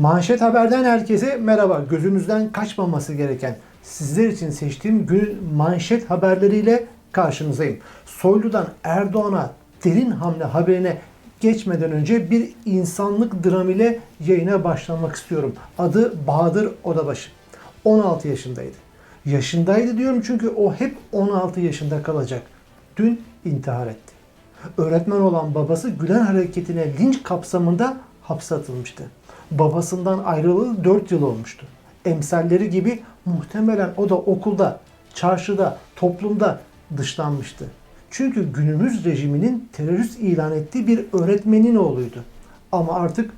Manşet Haber'den herkese merhaba. Gözünüzden kaçmaması gereken sizler için seçtiğim günün manşet haberleriyle karşınızdayım. Soylu'dan Erdoğan'a derin hamle haberine geçmeden önce bir insanlık dram ile yayına başlamak istiyorum. Adı Bahadır Odabaşı. 16 yaşındaydı. Yaşındaydı diyorum çünkü o hep 16 yaşında kalacak. Dün intihar etti. Öğretmen olan babası Gülen hareketine linç kapsamında hapse atılmıştı. Babasından ayrılalı 4 yıl olmuştu. Emsalleri gibi muhtemelen o da okulda, çarşıda, toplumda dışlanmıştı. Çünkü günümüz rejiminin terörist ilan ettiği bir öğretmenin oğluydu. Ama artık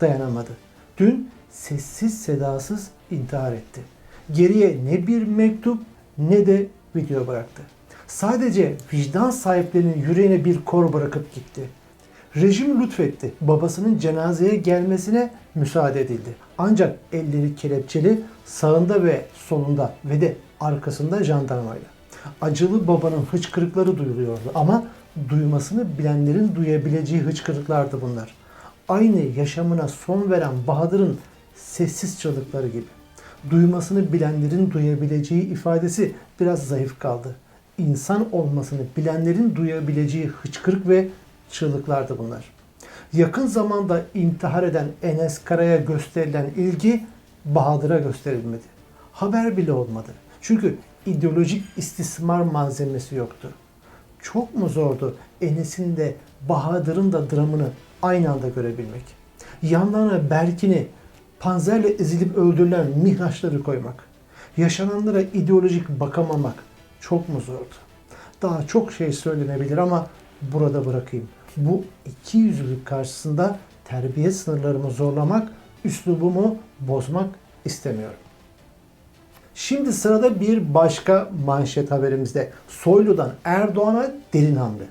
dayanamadı. Dün sessiz sedasız intihar etti. Geriye ne bir mektup ne de video bıraktı. Sadece vicdan sahiplerinin yüreğine bir kor bırakıp gitti. Rejim lütfetti. Babasının cenazeye gelmesine müsaade edildi. Ancak elleri kelepçeli sağında ve solunda ve de arkasında jandarmayla. Acılı babanın hıçkırıkları duyuluyordu ama duymasını bilenlerin duyabileceği hıçkırıklardı bunlar. Aynı yaşamına son veren Bahadır'ın sessiz çığlıkları gibi. Duymasını bilenlerin duyabileceği ifadesi biraz zayıf kaldı. İnsan olmasını bilenlerin duyabileceği hıçkırık ve çığlıklardı bunlar. Yakın zamanda intihar eden Enes Kara'ya gösterilen ilgi Bahadır'a gösterilmedi. Haber bile olmadı. Çünkü ideolojik istismar malzemesi yoktu. Çok mu zordu Enes'in de Bahadır'ın da dramını aynı anda görebilmek? Yanlarına Berkin'i panzerle ezilip öldürülen mihraçları koymak. Yaşananlara ideolojik bakamamak çok mu zordu? Daha çok şey söylenebilir ama burada bırakayım. Bu iki yüzlülük karşısında terbiye sınırlarımı zorlamak, üslubumu bozmak istemiyorum. Şimdi sırada bir başka manşet haberimizde. Soylu'dan Erdoğan'a derin hamle.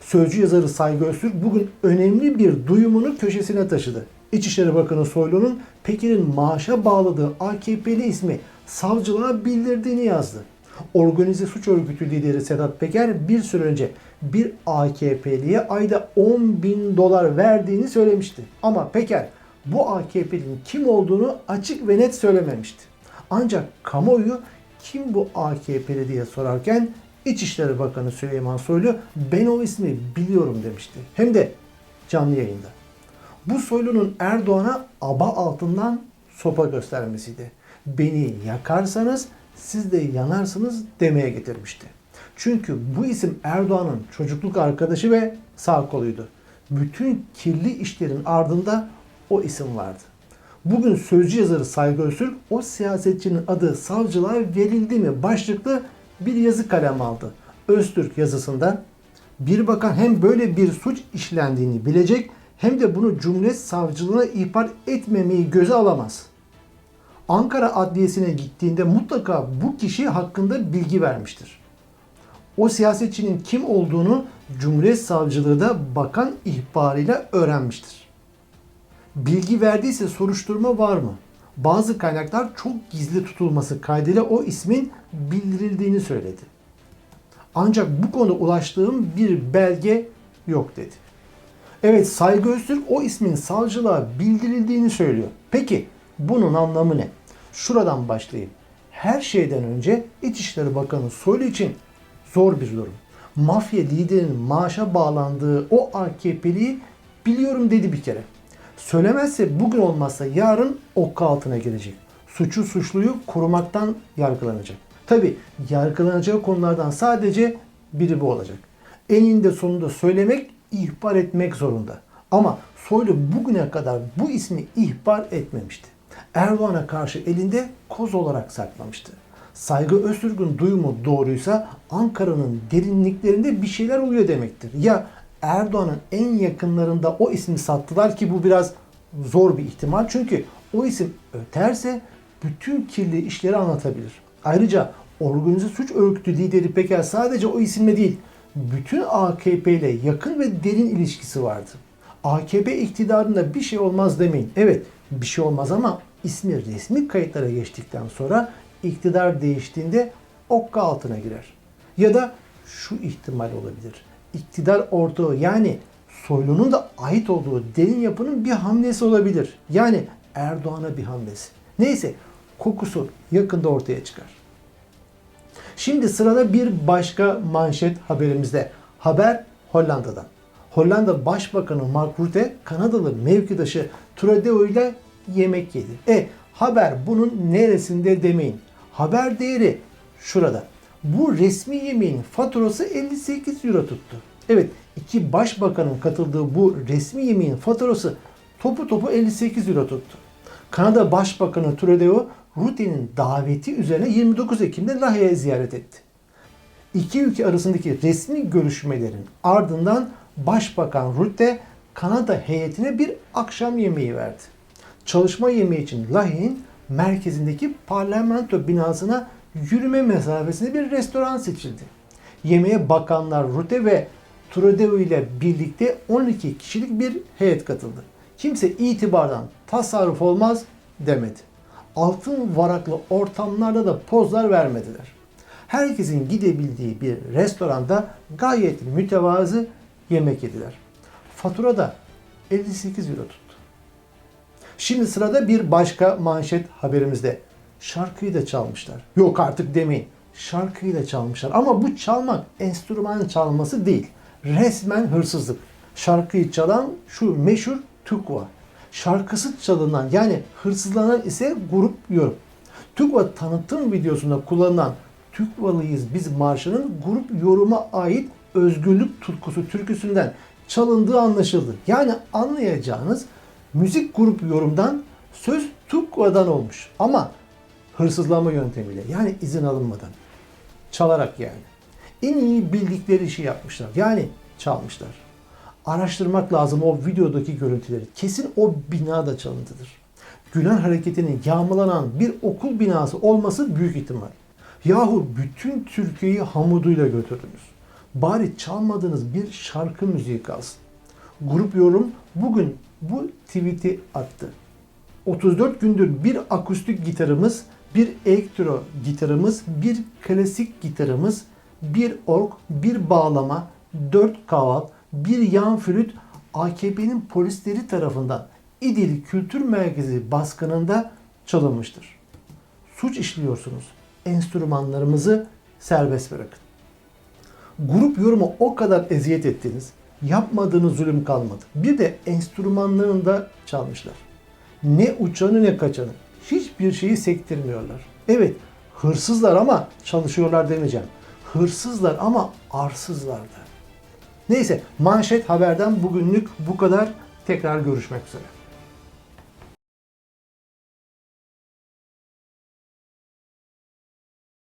Sözcü yazarı Saygı Öztürk bugün önemli bir duyumunu köşesine taşıdı. İçişleri Bakanı Soylu'nun Pekin'in maaşa bağladığı AKP'li ismi savcılığa bildirdiğini yazdı. Organize suç örgütü lideri Sedat Peker bir süre önce bir AKP'liye ayda 10 bin dolar verdiğini söylemişti. Ama Peker bu AKP'nin kim olduğunu açık ve net söylememişti. Ancak kamuoyu kim bu AKP'li diye sorarken İçişleri Bakanı Süleyman Soylu ben o ismi biliyorum demişti. Hem de canlı yayında. Bu Soylu'nun Erdoğan'a aba altından sopa göstermesiydi. Beni yakarsanız siz de yanarsınız demeye getirmişti. Çünkü bu isim Erdoğan'ın çocukluk arkadaşı ve sağ koluydu. Bütün kirli işlerin ardında o isim vardı. Bugün sözcü yazarı Saygı Öztürk o siyasetçinin adı savcılığa verildi mi başlıklı bir yazı kalem aldı. Öztürk yazısında bir bakan hem böyle bir suç işlendiğini bilecek hem de bunu Cumhuriyet Savcılığına ihbar etmemeyi göze alamaz. Ankara Adliyesi'ne gittiğinde mutlaka bu kişi hakkında bilgi vermiştir. O siyasetçinin kim olduğunu Cumhuriyet Savcılığı da bakan ihbarıyla öğrenmiştir. Bilgi verdiyse soruşturma var mı? Bazı kaynaklar çok gizli tutulması kaydıyla o ismin bildirildiğini söyledi. Ancak bu konuda ulaştığım bir belge yok dedi. Evet Saygı Öztürk o ismin savcılığa bildirildiğini söylüyor. Peki bunun anlamı ne? Şuradan başlayayım. Her şeyden önce İçişleri Bakanı Soylu için zor bir durum. Mafya liderinin maaşa bağlandığı o AKP'liyi biliyorum dedi bir kere. Söylemezse bugün olmazsa yarın okka altına girecek. Suçu suçluyu korumaktan yargılanacak. Tabi yargılanacağı konulardan sadece biri bu olacak. Eninde sonunda söylemek, ihbar etmek zorunda. Ama Soylu bugüne kadar bu ismi ihbar etmemişti. Erdoğan'a karşı elinde koz olarak saklamıştı. Saygı Öztürk'ün duyumu doğruysa Ankara'nın derinliklerinde bir şeyler oluyor demektir. Ya Erdoğan'ın en yakınlarında o ismi sattılar ki bu biraz zor bir ihtimal. Çünkü o isim öterse bütün kirli işleri anlatabilir. Ayrıca organize suç örgütü lideri Peker sadece o isimle değil, bütün AKP ile yakın ve derin ilişkisi vardı. AKP iktidarında bir şey olmaz demeyin. Evet bir şey olmaz ama ismi resmi kayıtlara geçtikten sonra iktidar değiştiğinde okka altına girer. Ya da şu ihtimal olabilir. İktidar ortağı yani Soylu'nun da ait olduğu derin yapının bir hamlesi olabilir. Yani Erdoğan'a bir hamlesi. Neyse kokusu yakında ortaya çıkar. Şimdi sırada bir başka manşet haberimizde. Haber Hollanda'dan. Hollanda Başbakanı Mark Rutte Kanadalı mevkidaşı Trudeau ile yemek yedi. E haber bunun neresinde demeyin. Haber değeri şurada. Bu resmi yemeğin faturası 58 euro tuttu. Evet iki başbakanın katıldığı bu resmi yemeğin faturası topu topu 58 euro tuttu. Kanada Başbakanı Trudeau Rutte'nin daveti üzerine 29 Ekim'de Lahey'e ziyaret etti. İki ülke arasındaki resmi görüşmelerin ardından Başbakan Rutte Kanada heyetine bir akşam yemeği verdi. Çalışma yemeği için Lahey'in merkezindeki parlamento binasına yürüme mesafesinde bir restoran seçildi. Yemeğe bakanlar Rutte ve Trudeau ile birlikte 12 kişilik bir heyet katıldı. Kimse itibardan tasarruf olmaz demedi. Altın varaklı ortamlarda da pozlar vermediler. Herkesin gidebildiği bir restoranda gayet mütevazı yemek yediler. Fatura da 58 euro tuttu. Şimdi sırada bir başka manşet haberimizde. Şarkıyı da çalmışlar. Yok artık demeyin. Şarkıyı da çalmışlar. Ama bu çalmak enstrüman çalması değil. Resmen hırsızlık. Şarkıyı çalan şu meşhur Tukva. Şarkısı çalınan yani hırsızlanan ise grup yorum. Tukva tanıtım videosunda kullanılan Tukvalıyız biz marşının grup yoruma ait özgürlük tutkusu türküsünden çalındığı anlaşıldı. Yani anlayacağınız müzik grup yorumdan söz Tukva'dan olmuş. Ama hırsızlama yöntemiyle yani izin alınmadan. Çalarak yani. En iyi bildikleri işi yapmışlar. Yani çalmışlar. Araştırmak lazım o videodaki görüntüleri. Kesin o bina da çalıntıdır. Gülen hareketinin yağmalanan bir okul binası olması büyük ihtimal. Yahu bütün Türkiye'yi hamuduyla götürdünüz. Bari çalmadığınız bir şarkı müziği kalsın. Grup yorum bugün bu tweet'i attı. 34 gündür bir akustik gitarımız, bir elektro gitarımız, bir klasik gitarımız, bir org, bir bağlama, 4 kaval, bir yan flüt AKP'nin polisleri tarafından İdil Kültür Merkezi baskınında çalınmıştır. Suç işliyorsunuz. Enstrümanlarımızı serbest bırakın. Grup yorumu o kadar eziyet ettiniz. Yapmadığınız zulüm kalmadı. Bir de enstrümanlarını da çalmışlar. Ne uçanı ne kaçanı. Hiçbir şeyi sektirmiyorlar. Evet hırsızlar ama çalışıyorlar demeyeceğim. Hırsızlar ama arsızlar da. Neyse manşet haberden bugünlük bu kadar. Tekrar görüşmek üzere.